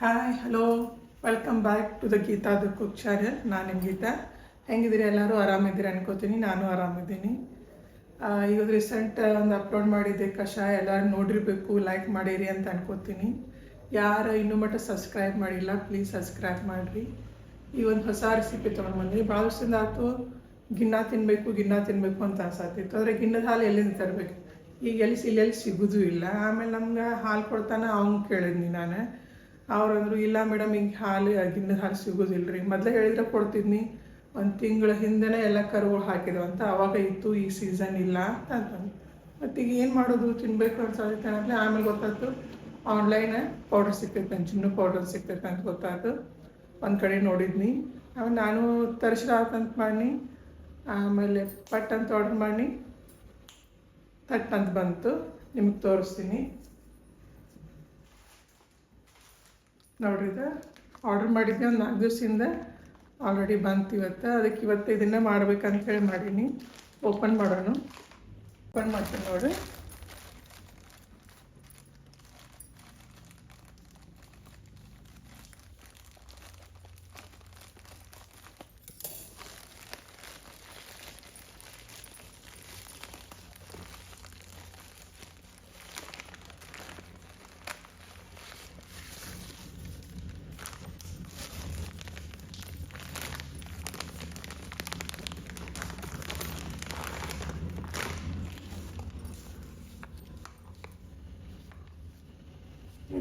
Hi hello welcome back to the Geeta the cook channel ನಾನು ನಿಮ್ಮ ಗೀತಾ. ಹೆಂಗಿದ್ದೀರಿ ಎಲ್ಲರೂ? ಆರಾಮಿದ್ದೀರಿ ಅನ್ಕೋತೀನಿ. ನಾನು ಆರಾಮಿದ್ದೀನಿ. ಇವತ್ತು ರೀಸೆಂಟ್ ಒಂದು ಅಪ್ಲೋಡ್ ಮಾಡಿದ್ದೆ. ಕಷಾಯ ಎಲ್ಲರೂ ನೋಡಿರಬೇಕು ಲೈಕ್ ಮಾಡಿರಿ ಅಂತ ಅನ್ಕೋತೀನಿ. ಯಾರು ಇನ್ನೂ ಮಟ್ಟ ಸಬ್ಸ್ಕ್ರೈಬ್ ಮಾಡಿಲ್ಲ ಪ್ಲೀಸ್ ಸಬ್ಸ್ಕ್ರೈಬ್ ಮಾಡಿರಿ. ಈ ಒಂದು ಹೊಸ ರೆಸಿಪಿ ತೊಗೊಂಡು ಬಂದ್ರಿ ಭಾಳ ವರ್ಷದಿಂದ ಆಯಿತು. ಗಿನ್ನ ತಿನ್ನಬೇಕು ಗಿನ್ನ ತಿನ್ನಬೇಕು ಅಂತ ಅನ್ಸತ್ತಿತ್ತು ಆದರೆ ಗಿಣ್ಣದ ಹಾಲು ಎಲ್ಲಿಂದ ತರಬೇಕು? ಈಗ ಎಲ್ಲಿ, ಇಲ್ಲೆಲ್ಲಿ ಸಿಗೋದು ಇಲ್ಲ. ಆಮೇಲೆ ನಮ್ಗೆ ಹಾಲು ಕೊಡ್ತಾನೆ, ಅವ್ನು ಕೇಳಿದ್ನಿ ನಾನು. ಅವ್ರು ಅಂದರು ಇಲ್ಲ ಮೇಡಮ್ ಹಿಂಗೆ ಹಾಲು ಗಿಣ್ಣದ ಹಾಲು ಸಿಗೋದಿಲ್ಲ ರೀ ಮೊದಲೇ ಹೇಳಿದ್ರೆ ಕೊಡ್ತಿದ್ನಿ. ಒಂದು ತಿಂಗಳ ಹಿಂದೆನೇ ಎಲ್ಲ ಕರುಗಳು ಹಾಕಿದ್ವು ಅಂತ ಅವಾಗ ಇತ್ತು, ಈ ಸೀಸನ್ ಇಲ್ಲ ಅಂತ ಅಂತಂದು ಮತ್ತು ಈಗ ಏನು ಮಾಡೋದು? ತಿನ್ನಬೇಕು ಅನ್ಸತ್ತೆ ಅಂದರೆ ಆಮೇಲೆ ಗೊತ್ತಾಯ್ತು. ಆನ್ಲೈನ್ ಪೌಡರ್ ಸಿಗ್ತೈತೆ ಅಂತ ಚಿನ್ನ ಪೌಡರ್ ಸಿಗ್ತೈತೆ ಅಂತ ಗೊತ್ತಾಯ್ತು. ಒಂದು ಕಡೆ ನೋಡಿದ್ನಿ. ಆಮೇಲೆ ನಾನು ತರಿಸಿದಾತಂತ ಮಾಡಿ ಆಮೇಲೆ ಪಟ್ ಅಂತ ಆರ್ಡರ್ ಮಾಡಿ ತಟ್ ಅಂತ ಬಂತು. ನಿಮಗೆ ತೋರಿಸ್ತೀನಿ. ನೋಡ್ರಿ ಇದು ಆರ್ಡ್ರ್ ಮಾಡಿದ್ದೆ ಒಂದು ನಾಲ್ಕು ದಿವಸದಿಂದ ಆಲ್ರೆಡಿ ಬಂತು ಇವತ್ತು. ಅದಕ್ಕೆ ಇವತ್ತು ಇದನ್ನೇ ಮಾಡ್ಬೇಕಂತ ಹೇಳಿ ಮಾಡೀನಿ. ಓಪನ್ ಮಾಡೋಣ. ಓಪನ್ ಮಾಡ್ತೀನಿ ನೋಡಿ.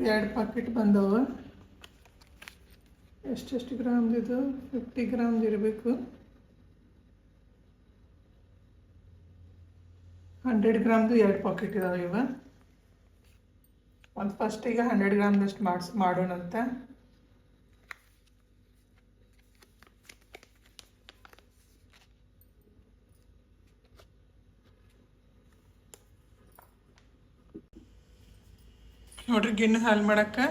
ಎರಡು ಪಾಕೆಟ್ ಬಂದವು. ಎಷ್ಟೆಷ್ಟು ಗ್ರಾಮ್ದಿದು ಫಿಫ್ಟಿ ಗ್ರಾಮ್ದು ಇರಬೇಕು. ಹಂಡ್ರೆಡ್ ಗ್ರಾಮ್ದು ಎರಡು ಪಾಕೆಟ್ ಇದಾವೆ ಇವ. ಒಂದು ಫಸ್ಟಿಗೆ ಹಂಡ್ರೆಡ್ ಗ್ರಾಮ್ದಷ್ಟು ಮಾಡಿಸ್ ಮಾಡೋಣಂತ. ನೋಡ್ರಿ ಗಿಣ್ಣು ಹಾಲು ಮಾಡೋಕ್ಕೆ.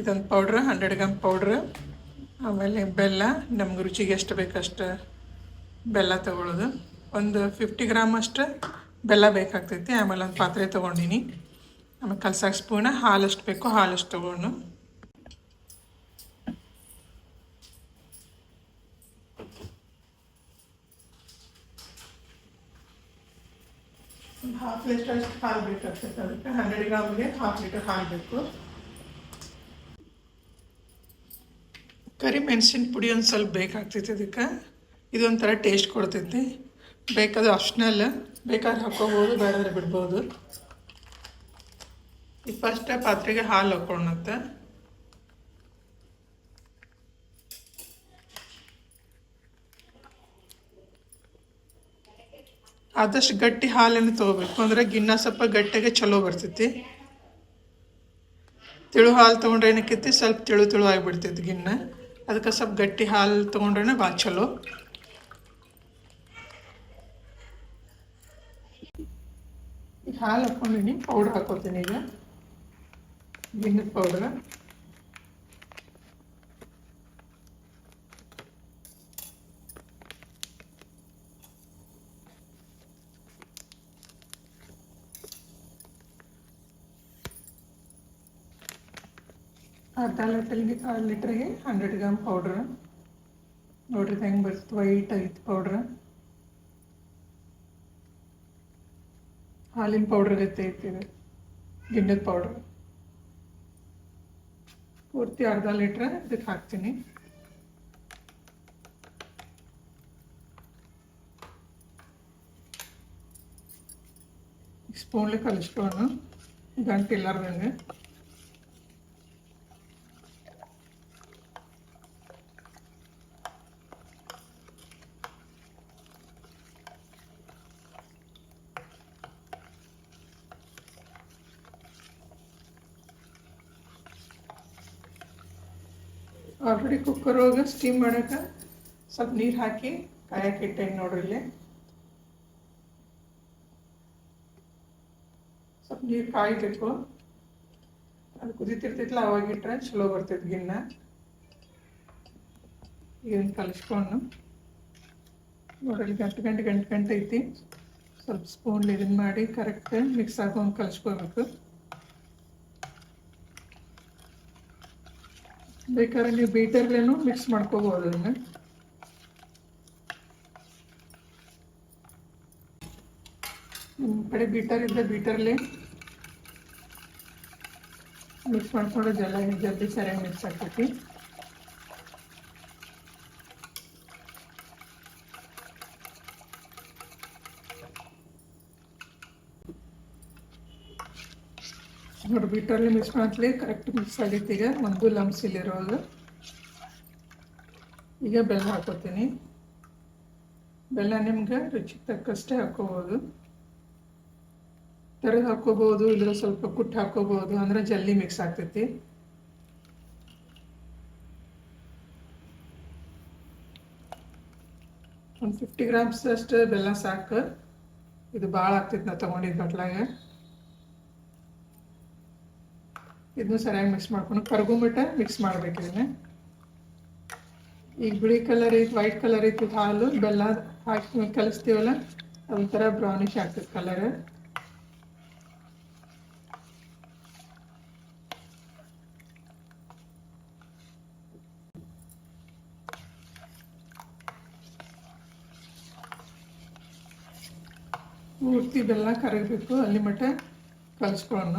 ಇದೊಂದು ಪೌಡ್ರ್ ಹಂಡ್ರೆಡ್ ಗ್ರಾಮ್ ಪೌಡ್ರ್ ಆಮೇಲೆ ಬೆಲ್ಲ, ನಮ್ಗೆ ರುಚಿಗೆ ಎಷ್ಟು ಬೇಕಷ್ಟು ಬೆಲ್ಲ ತೊಗೊಳ್ಳೋದು ಒಂದು ಫಿಫ್ಟಿ ಗ್ರಾಮ್ ಅಷ್ಟು ಬೆಲ್ಲ ಬೇಕಾಗ್ತೈತಿ. ಆಮೇಲೆ ಒಂದು ಪಾತ್ರೆ ತೊಗೊಂಡಿನಿ. ಆಮೇಲೆ ಕಲ್ಸಾಕ್ ಸ್ಪೂನ ಹಾಲು ಎಷ್ಟು ಬೇಕು ಹಾಲು ಅಷ್ಟು ತೊಗೊಂಡು. ಹಾಫ್ ಲೀಟರ್ ಅಷ್ಟು ಹಾಲು ಬೇಕಾಗ್ತೈತೆ ಅದಕ್ಕೆ ಹಂಡ್ರೆಡ್ ಗ್ರಾಮ್ಗೆ ಹಾಫ್ ಲೀಟರ್ ಹಾಲು ಬೇಕು. ಕರಿ ಮೆಣಸಿನ ಪುಡಿ ಒಂದು ಸ್ವಲ್ಪ ಬೇಕಾಗ್ತೈತಿ ಅದಕ್ಕೆ ಇದೊಂಥರ ಟೇಸ್ಟ್ ಕೊಡ್ತೈತಿ. ಬೇಕಾದ್ರೆ ಆಪ್ಷನಲ್ ಬೇಕಾದ್ರೆ ಹಾಕೋಬೋದು ಬೇಡಾದ್ರೆ ಬಿಡ್ಬೋದು. ಈ ಫಸ್ಟ್ ಪಾತ್ರೆಗೆ ಹಾಲು ಹಾಕೋಣಂತ ಆದಷ್ಟು ಗಟ್ಟಿ ಹಾಲನ್ನು ತೊಗೋಬೇಕು. ಅಂದರೆ ಗಿನ್ನ ಸ್ವಲ್ಪ ಗಟ್ಟಿಗೆ ಚಲೋ ಬರ್ತೈತಿ. ತಿಳು ಹಾಲು ತೊಗೊಂಡ್ರೆ ಏನಕ್ಕೈತಿ ಸ್ವಲ್ಪ ತಿಳು ತಿಳು ಆಗಿಬಿಡ್ತೈತಿ ಗಿನ್ನ. ಅದಕ್ಕೆ ಸ್ವಲ್ಪ ಗಟ್ಟಿ ಹಾಲು ತೊಗೊಂಡ್ರೆ ಭಾಳ ಚಲೋ. ಈಗ ಹಾಲು ಹಾಕ್ಕೊಂಡಿನಿ ಪೌಡ್ರ್ ಹಾಕೋತೀನಿ ಈಗ. ಗಿನ್ನದ ಪೌಡ್ರ್ ಅರ್ಧ ಲೀಟರ್ಗೆ ಲೀಟ್ರಿಗೆ ಹಂಡ್ರೆಡ್ ಗ್ರಾಮ್ ಪೌಡ್ರ್ ನೋಡ್ರಿ ಹೆಂಗೆ ಬರ್ತದೆ? ವೈಟ್ ಐತಿ ಪೌಡ್ರ್ ಹಾಲಿನ ಪೌಡ್ರ್ ಗತ್ತೆ ಐತಿ ಇದು. ಗಿಣ್ಣದ ಪೌಡ್ರ್ ಪೂರ್ತಿ ಅರ್ಧ ಲೀಟ್ರ್ ಇದಕ್ಕೆ ಹಾಕ್ತೀನಿ. ಸ್ಪೂನ್ಲಿ ಕಲಿಸ್ಕೊಳ್ಳೋಣ. ಗಂಟು ಇಲ್ಲಾರ್ದಂಗೆ. ಆಲ್ರೆಡಿ ಕುಕ್ಕರ್ ಒಳಗೆ ಸ್ಟೀಮ್ ಮಾಡೋಕೆ ಸ್ವಲ್ಪ ನೀರು ಹಾಕಿ ಕಾಯಕ್ಕೆ ನೋಡ್ರಿ ಇಲ್ಲಿ. ಸ್ವಲ್ಪ ನೀರು ಕಾಯಬೇಕು. ಅದು ಕುದಿತಿರ್ತೈತಲ್ಲ ಅವಾಗ ಇಟ್ರೆ ಚಲೋ ಬರ್ತೈತೆ ಗಿನ್ನ. ಇದನ್ನು ಕಲಿಸ್ಕೊಂಡು. ನೋಡ್ರಿ ಗಂಟು ಗಂಟೆ ಗಂಟು ಗಂಟೆ ಐತಿ. ಸ್ವಲ್ಪ ಸ್ಪೂನ್ ಇದನ್ನ ಮಾಡಿ ಕರೆಕ್ಟ್ ಮಿಕ್ಸ್ ಆಗೋಂಗೆ ಕಲಿಸ್ಕೋಬೇಕು. ಬೇಕಾದ್ರೆ ನೀವು ಬೀಟರ್ಲೇನು ಮಿಕ್ಸ್ ಮಾಡ್ಕೋಬೋದು ಅದನ್ನು. ನಿಮ್ಮ ಕಡೆ ಬೀಟರ್ ಇದ್ದರೆ ಬೀಟರ್ಲಿ ಮಿಕ್ಸ್ ಮಾಡಿಕೊಂಡು ಜಲ್ದಿ ಜಲ್ದಿ ಸರಿಯಾಗಿ ಮಿಕ್ಸ್ ಆಗ್ತೈತಿ. ನೋಡಿ ಬೀಟ್ರಲ್ಲಿ ಮಿಕ್ಸ್ ಮಾಡ್ತೀವಿ ಕರೆಕ್ಟ್ ಮಿಕ್ಸ್ ಆಗೈತೆ ಈಗ. ಒಂದು ಲಮ್ಸ್ ಇಲ್ಲಿರೋದು. ಈಗ ಬೆಲ್ಲ ಹಾಕೋತೀನಿ. ಬೆಲ್ಲ ನಿಮ್ಗೆ ರುಚಿಗೆ ತಕ್ಕಷ್ಟೇ ಹಾಕೋಬೋದು. ತೆರೆದು ಹಾಕೋಬೋದು ಇಲ್ಲ ಸ್ವಲ್ಪ ಕುಟ್ಟು ಹಾಕೋಬೋದು. ಅಂದ್ರೆ ಜಲ್ದಿ ಮಿಕ್ಸ್ ಆಗ್ತೈತಿ. ಒಂದು ಫಿಫ್ಟಿ ಗ್ರಾಮ್ಸ್ ಅಷ್ಟು ಬೆಲ್ಲ ಸಾಕು. ಇದು ಭಾಳ ಆಗ್ತೈತಿ ನಾ ತೊಗೊಂಡಿದ್ದು ಬಟ್ಲಾಗ ಇದನ್ನು ಸರಿಯಾಗಿ ಮಿಕ್ಸ್ ಮಾಡ್ಕೊಂಡು ಕರ್ಗೊಂಬಿಟ್ಟ ಮಿಕ್ಸ್ ಮಾಡ್ಬೇಕು ಇದನ್ನ. ಈಗ ಬಿಳಿ ಕಲರ್ ಐತಿ ವೈಟ್ ಕಲರ್ ಐತಿ ಹಾಲು, ಬೆಲ್ಲ ಹಾಕಿ ಕಲಿಸ್ತೀವಲ್ಲ ಒಂಥರ ಬ್ರೌನಿಶ್ ಆಗ್ತದೆ ಕಲರ್ ಪೂರ್ತಿ ಬೆಲ್ಲ ಕರಗಬೇಕು, ಅಲ್ಲಿ ಮಟ್ಟ ಕಲಿಸ್ಕೊಳ್ಳೋಣ.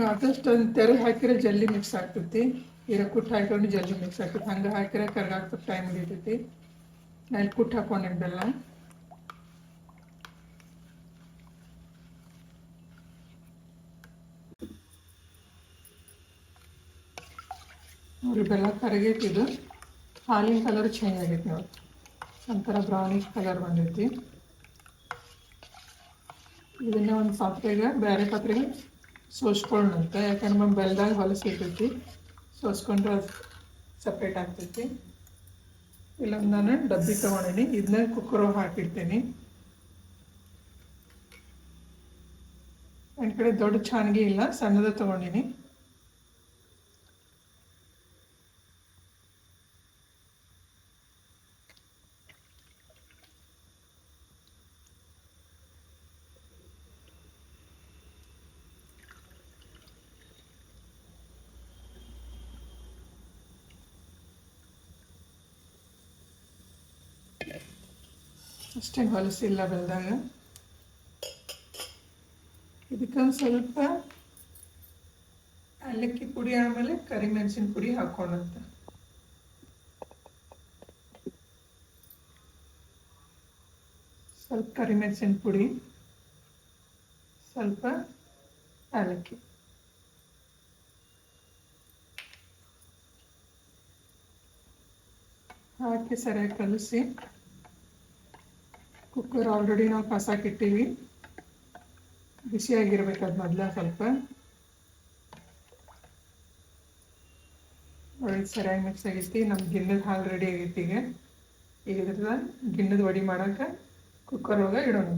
ನೀವು ಆದಷ್ಟು ತೆರೆ ಹಾಕಿದ್ರೆ ಜಲ್ದಿ ಮಿಕ್ಸ್ ಆಗ್ತೈತಿ. ಈಗ ಕುಟ್ಟು ಹಾಕೊಂಡು ಜಲ್ದಿ ಮಿಕ್ಸ್ ಆಗ್ತೈತಿ. ಹಂಗೆ ಹಾಕಿದ್ರೆ ಕರ್ಗಾಗ್ತದೆ ಟೈಮ್ ಹಿಡಿತೈತಿ. ನಾನು ಕುಟ್ಟು ಹಾಕೊಂಡೇನಿ ಬೆಲ್ಲ. ನೋಡಿ, ಬೆಲ್ಲ ಕರಗೈತಿ ಇದು. ಹಾಲಿನ ಕಲರ್ ಚೇಂಜ್ ಆಗೈತಿ ನೋಡಿ. ಒಂಥರ ಬ್ರೌನಿಶ್ ಕಲರ್ ಬಂದೈತಿ. ಇದನ್ನ ಒಂದು ಪಾತ್ರೆಗೆ, ಬೇರೆ ಪಾತ್ರೆಗೆ ಸೋಸ್ಕೊಳ್ಳೋಣಂತ ಯಾಕಂದ್ರೆ ನಮ್ಮ ಬೆಲ್ದಾಗ ಹೊಲಸು ಇರ್ತೈತಿ ಸೋಸ್ಕೊಂಡ್ರೆ ಅದು ಸಪ್ರೇಟ್ ಆಗ್ತೈತಿ. ಇಲ್ಲೊಂದು ನಾನು ಡಬ್ಬಿ ತೊಗೊಂಡೀನಿ. ಇದನ್ನ ಕುಕ್ಕರ್ ಹಾಕಿರ್ತೀನಿ ನನ್ನ ಕಡೆ ದೊಡ್ಡ ಚಾನ್ಗೆ ಇಲ್ಲ, ಸಣ್ಣದ ತೊಗೊಂಡಿನಿ. ಅಷ್ಟೇನು ಹೊಲಸಿಲ್ಲ ಬೆಲ್ದಾಗ ಇದಕ್ಕೊಂದು ಸ್ವಲ್ಪ ಅವಲಕ್ಕಿ ಪುಡಿ ಆಮೇಲೆ ಕರಿಮೆಣಸಿನ ಪುಡಿ ಹಾಕೋಣಂತ ಸ್ವಲ್ಪ ಕರಿಮೆಣಸಿನ ಪುಡಿ ಸ್ವಲ್ಪ ಏಲಕ್ಕಿ ಹಾಕಿ ಸರಿಯಾಗಿ ಕಲಿಸಿ ಕುಕ್ಕರ್ ಆಲ್ರೆಡಿ ನಾವು ಕಸಾಕಿಟ್ಟೀವಿ ಬಿಸಿಯಾಗಿರ್ಬೇಕು ಅದು ಮೊದಲ ಸ್ವಲ್ಪ. ಒಳ್ಳೆ ಸರಿಯಾಗಿ ಮಿಕ್ಸ್ ಆಗೈತಿ. ನಮ್ಮ ಗಿಣ್ಣದ ಹಾಲು ರೆಡಿ ಆಗೈತಿ ಈಗ. ಈಗ ಇದ್ರದ ಗಿಣ್ಣದ ವಡಿ ಮಾಡೋಕೆ ಕುಕ್ಕರ್ ಒಳಗೆ ಇಡೋಣ.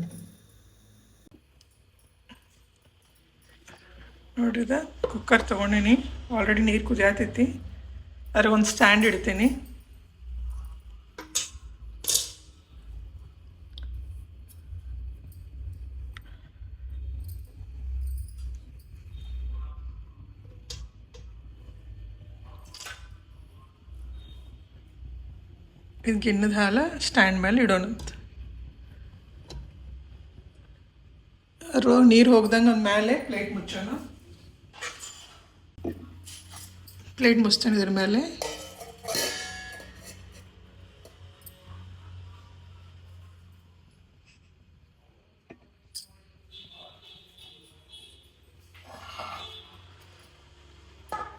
ನೋಡ್ರಿದ ಕುಕ್ಕರ್ ತೊಗೊಂಡಿನಿ. ಆಲ್ರೆಡಿ ನೀರು ಕುದಿಯಾತೈತಿ. ಅದ್ರ ಒಂದು ಸ್ಟ್ಯಾಂಡ್ ಇಡ್ತೀನಿ. ಇದು ಗಿಣ್ಣದ ಹಾಲು ಸ್ಟ್ಯಾಂಡ್ ಮೇಲೆ ಇಡೋಣ ರೋ, ನೀರು ಹೋಗ್ದಂಗೆ ಒಂದು ಮೇಲೆ ಪ್ಲೇಟ್ ಮುಚ್ಚೋಣ. ಪ್ಲೇಟ್ ಮುಚ್ತಾನೆ ಇದ್ರ ಮೇಲೆ.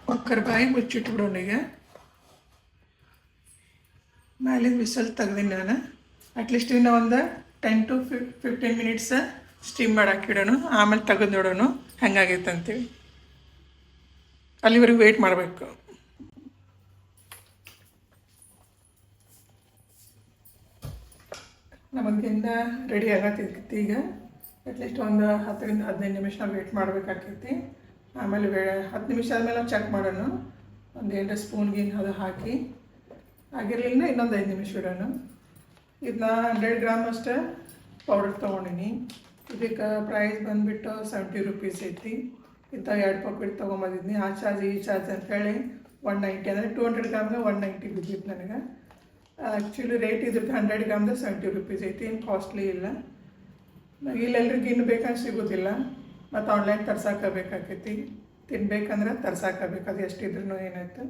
ಕುಕ್ಕರ್ ಬಾಯಿ ಮುಚ್ಚಿಟ್ಬಿಡೋಣ ಈಗ. ಮ್ಯಾಲಿಂದ ವಿಸಲ್ ತೆಗ್ದೀನಿ ನಾನು. ಅಟ್ಲೀಸ್ಟ್ ಇನ್ನು ಒಂದು ten to fif fifteen minutes steam ಮಾಡಾಕಿಡೋಣ ಆಮೇಲೆ ತೆಗೆದು ನೋಡೋಣ. ಹೆಂಗಾಗೈತೆ ಅಂತೇಳಿ ಅಲ್ಲಿವರೆಗೂ ವೆಯ್ಟ್ ಮಾಡಬೇಕು. ನಮಗಿಂದ ರೆಡಿ ಆಗತ್ತೈತಿ ಈಗ. ಅಟ್ಲೀಸ್ಟ್ ಒಂದು ಹತ್ತರಿಂದ ಹದಿನೈದು ನಿಮಿಷ ನಾವು ವೇಟ್ ಮಾಡಬೇಕಾಕೈತಿ. ಆಮೇಲೆ ವೇ ಹತ್ತು ನಿಮಿಷ ಆದಮೇಲೆ ನಾವು ಚೆಕ್ ಮಾಡೋಣ. ಒಂದು ಎರಡು ಸ್ಪೂನ್ ಗೀನ್ ಅದು ಹಾಕಿ. ಆಗಿರಲಿಲ್ಲ ಇನ್ನೊಂದು ಐದು ನಿಮಿಷ ಇಡೋಣ. ಇದನ್ನ ಹಂಡ್ರೆಡ್ ಗ್ರಾಮ್ ಅಷ್ಟೇ ಪೌಡರ್ ತೊಗೊಂಡಿನಿ. ಇದಕ್ಕೆ ಪ್ರೈಸ್ ಬಂದುಬಿಟ್ಟು ಸೆವೆಂಟಿ ರುಪೀಸ್ ಐತಿ. ಇಂಥ ಎರಡು ಪಾಕೆಟ್ ತೊಗೊಂಬಂದಿದ್ನಿ. ಆ ಚಾರ್ಜ್ ಈ ಚಾರ್ಜ್ ಅಂತೇಳಿ ಒನ್ ನೈಂಟಿ ಅಂದರೆ ಟೂ ಹಂಡ್ರೆಡ್ ಗ್ರಾಮ್ಗೆ ಒನ್ ನೈಂಟಿ ಬಿದ್ದಿತ್ತು ನನಗೆ. ಆ್ಯಕ್ಚುಲಿ ರೇಟ್ ಇದ್ರದ್ದು ಹಂಡ್ರೆಡ್ ಗ್ರಾಮ್ದು ಸೆವೆಂಟಿ ರುಪೀಸ್ ಐತಿ, ಏನು ಕಾಸ್ಟ್ಲಿ ಇಲ್ಲ. ಇಲ್ಲೆಲ್ರಿಗೂ ಇನ್ನು ಬೇಕಾದ್ರೆ ಸಿಗೋದಿಲ್ಲ. ಮತ್ತು ಆನ್ಲೈನ್ ತರ್ಸಾಕಬೇಕಾಕೈತಿ ತಿನ್ಬೇಕಂದ್ರೆ ತರ್ಸಾಕಬೇಕು ಅದು ಎಷ್ಟಿದ್ರು ಏನಾಯ್ತು.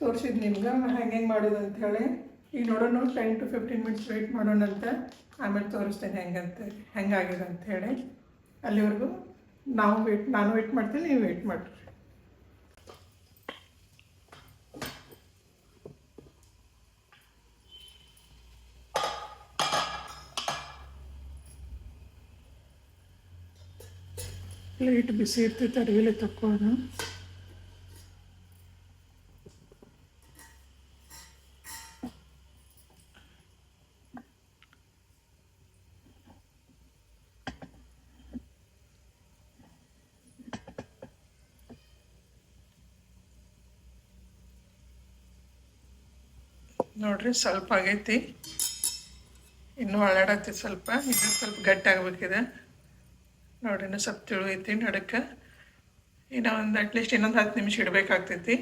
ತೋರಿಸಿದ್ದು ನಿಮ್ಗೆ ಹೆಂಗೆ ಹೆಂಗೆ ಮಾಡೋದು ಹೇಳಿ. ಈಗ ನೋಡೋಣ ten to fifteen minutes wait ಮಾಡೋಣ ಅಂತ. ಆಮೇಲೆ ತೋರಿಸ್ತೇನೆ ಹೆಂಗಂತ ಹೆಂಗಾಗಿದೆ ಹೇಳಿ. ಅಲ್ಲಿವರೆಗೂ ನಾವು ವೆಯ್ಟ್ ನಾನು ವೆಯ್ಟ್ ಮಾಡ್ತೀನಿ, ನೀವು ವೆಯ್ಟ್ ಮಾಡಿರಿ. ಪ್ಲೇಟ್ ಬಿಸಿ ಇರ್ತೈತೆ ಅಡುಗೆಲೆ ತಕ್ಕೋದು ನೋಡ್ರಿ ಸ್ವಲ್ಪ ಆಗೈತಿ. ಇನ್ನೂ ಅಳಾಡತ್ತೆ ಸ್ವಲ್ಪ ಇದು ಸ್ವಲ್ಪ ಗಟ್ಟಿ ಆಗ್ಬೇಕಿದೆ. ನೋಡ್ರಿ ಇನ್ನೂ ಸ್ವಲ್ಪ ತಿಳುವೈತಿ ನಡಕ್ಕೆ ಇನ್ನೂ ಒಂದು ಅಟ್ಲೀಸ್ಟ್ ಇನ್ನೊಂದು ಹತ್ತು ನಿಮಿಷ ಇಡಬೇಕಾಗ್ತೈತಿ.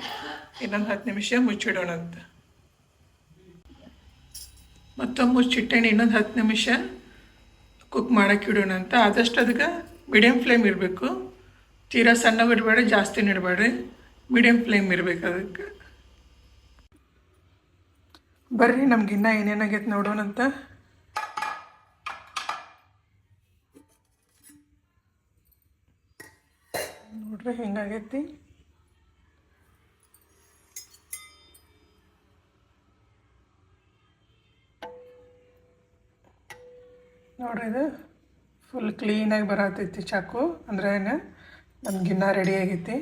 ಇನ್ನೊಂದು ಹತ್ತು ನಿಮಿಷ ಮುಚ್ಚಿಡೋಣ ಅಂತ. ಮತ್ತೊಮ್ಮೆ ಮುಚ್ಚಿಟ್ಟೇನೆ ಇನ್ನೊಂದು ಹತ್ತು ನಿಮಿಷ ಕುಕ್ ಮಾಡೋಕೆ ಇಡೋಣ ಅಂತ. ಆದಷ್ಟು ಅದಕ್ಕೆ ಮೀಡಿಯಮ್ ಫ್ಲೇಮ್ ಇರಬೇಕು. ತೀರಾ ಸಣ್ಣಗೆ ಇಡಬೇಡ ಜಾಸ್ತಿನೂ ಇಡಬೇಡ್ರಿ. ಮೀಡಿಯಮ್ ಫ್ಲೇಮ್ ಇರಬೇಕು ಅದಕ್ಕೆ. ಬರ್ರಿ ನಮ್ಗಿನ್ನ ಏನೇನಾಗೈತೆ ನೋಡೋಣಂತ ನೋಡ್ರಿ, ಹೆಂಗಾಗೈತಿ? ನೋಡ್ರಿ, ಇದು ಫುಲ್ ಕ್ಲೀನಾಗಿ ಬರತೈತಿ ಚಾಕು. ಅಂದ್ರೆ ಏನು ನಮ್ಗಿನ್ನ ರೆಡಿ ಆಗೈತಿ.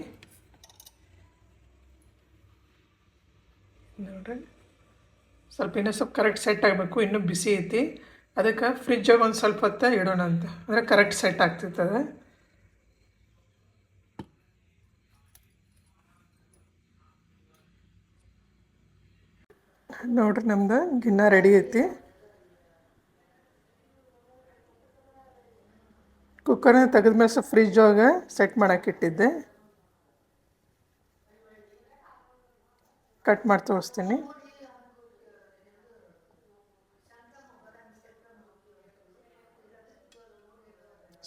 ನೋಡ್ರಿ. ಸ್ವಲ್ಪ ಇನ್ನೂ ಸ್ವಲ್ಪ ಕರೆಕ್ಟ್ ಸೆಟ್ ಆಗಬೇಕು, ಇನ್ನೂ ಬಿಸಿ ಐತಿ. ಅದಕ್ಕೆ ಫ್ರಿಜ್ಜಾಗ ಒಂದು ಸ್ವಲ್ಪ ಹೊತ್ತು ಇಡೋಣ ಅಂತ. ಅಂದರೆ ಕರೆಕ್ಟ್ ಸೆಟ್ ಆಗ್ತಿರ್ತದೆ. ನೋಡ್ರಿ ನಮ್ದು ಗಿನ್ನ ರೆಡಿ ಐತಿ. ಕುಕ್ಕರ್ನ ತೆಗೆದ್ಮೇಲೆ ಸ್ವಲ್ಪ ಫ್ರಿಜ್ ಸೆಟ್ ಮಾಡಕ್ಕೆ ಇಟ್ಟಿದ್ದೆ. ಕಟ್ ಮಾಡಿ ತೋರಿಸ್ತೀನಿ.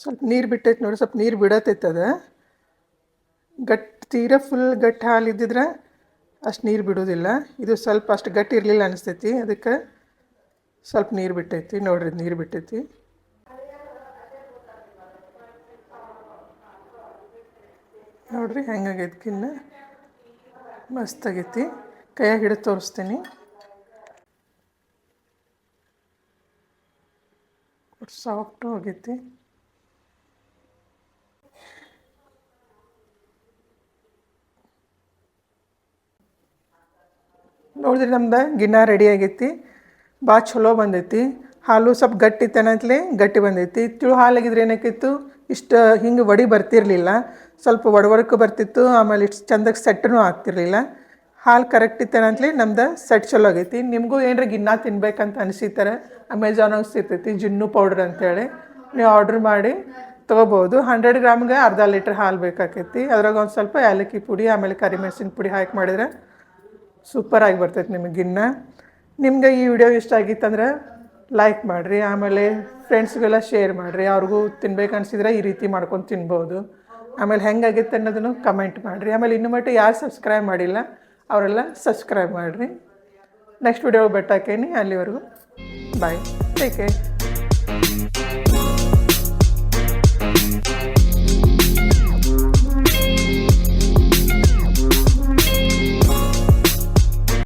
ಸ್ವಲ್ಪ ನೀರು ಬಿಟ್ಟೈತೆ ನೋಡಿ ಸ್ವಲ್ಪ ನೀರು ಬಿಡತೈತೆ ಅದು. ಗಟ್ಟಿ ತೀರ ಫುಲ್ ಗಟ್ಟಿ ಹಾಲು ಇದ್ದಿದ್ರೆ ಅಷ್ಟು ನೀರು ಬಿಡೋದಿಲ್ಲ. ಇದು ಸ್ವಲ್ಪ ಅಷ್ಟು ಗಟ್ಟಿ ಇರಲಿಲ್ಲ ಅನಿಸ್ತೈತಿ, ಅದಕ್ಕೆ ಸ್ವಲ್ಪ ನೀರು ಬಿಟ್ಟೈತಿ, ನೋಡ್ರಿ ನೀರು ಬಿಟ್ಟೈತಿ. ನೋಡ್ರಿ ಹೆಂಗಾಗೈತಿ ಕಿನ್ನ? ಮಸ್ತ್ ಆಗೈತಿ ಕೈಯಾಗ ಹಿಡಿದು ತೋರಿಸ್ತೀನಿ. ಸಾಫ್ಟು ಆಗೈತಿ. ನೋಡಿದ್ರಿ ನಮ್ದು ಗಿನ್ನ ರೆಡಿ ಆಗೈತಿ. ಭಾಳ ಚಲೋ ಬಂದೈತಿ. ಹಾಲು ಸ್ವಲ್ಪ ಗಟ್ಟಿ ತನತ್ಲೆ ಗಟ್ಟಿ ಬಂದೈತಿ. ತಿಳು ಹಾಲಾಗಿದ್ರೆ ಏನಾಕಿತ್ತು ಇಷ್ಟು ಹಿಂಗೆ ವಡಿ ಬರ್ತಿರಲಿಲ್ಲ. ಸ್ವಲ್ಪ ಒಡವಡಕ್ಕೆ ಬರ್ತಿತ್ತು. ಆಮೇಲೆ ಇಷ್ಟು ಚಂದಕ್ಕೆ ಸೆಟ್ಟನೂ ಆಗ್ತಿರಲಿಲ್ಲ. ಹಾಲು ಕರೆಕ್ಟ್ ಇತ್ತೇನಂತಲೇ ನಮ್ದು ಸೆಟ್ ಚಲೋ ಆಗೈತಿ. ನಿಮಗೂ ಏನರ ಗಿನ್ನ ತಿನ್ಬೇಕಂತ ಅನಿಸಿತಾರೆ ಅಮೆಝಾನಾಗ ಸಿಗ್ತೈತಿ ಜಿನ್ನು ಪೌಡ್ರ್ ಅಂತೇಳಿ. ನೀವು ಆರ್ಡ್ರ್ ಮಾಡಿ ತೊಗೋಬೋದು. ಹಂಡ್ರೆಡ್ ಗ್ರಾಮ್ಗೆ ಅರ್ಧ ಲೀಟ್ರ್ ಹಾಲು ಬೇಕಾಕೈತಿ. ಅದ್ರಾಗ ಒಂದು ಸ್ವಲ್ಪ ಏಲಕ್ಕಿ ಪುಡಿ, ಆಮೇಲೆ ಕರಿಮೆಣಸಿನ ಪುಡಿ ಹಾಕಿ ಮಾಡಿದ್ರೆ ಸೂಪರಾಗಿ ಬರ್ತೈತೆ ನಿಮಗೆ ಗಿನ್ನ. ನಿಮ್ಗೆ ಈ ವಿಡಿಯೋ ಇಷ್ಟ ಆಗಿತ್ತಂದ್ರೆ ಲೈಕ್ ಮಾಡಿರಿ, ಆಮೇಲೆ ಫ್ರೆಂಡ್ಸ್ಗೆಲ್ಲ ಶೇರ್ ಮಾಡಿರಿ. ಅವ್ರಿಗೂ ತಿನ್ಬೇಕು ಅನಿಸಿದ್ರೆ ಈ ರೀತಿ ಮಾಡ್ಕೊಂಡು ತಿನ್ಬೋದು. ಆಮೇಲೆ ಹೆಂಗಾಗಿತ್ತು ಅನ್ನೋದನ್ನು ಕಮೆಂಟ್ ಮಾಡಿರಿ. ಆಮೇಲೆ ಇನ್ನು ಮಟ್ಟ ಯಾರು ಸಬ್ಸ್ಕ್ರೈಬ್ ಮಾಡಿಲ್ಲ, ಅವರೆಲ್ಲ ಸಬ್ಸ್ಕ್ರೈಬ್ ಮಾಡಿರಿ. ನೆಕ್ಸ್ಟ್ ವಿಡಿಯೋ ಬೆಟ್ಟಾಕೇನಿ. ಅಲ್ಲಿವರೆಗೂ ಬಾಯ್ ಟೇಕ್ ಕೇರ್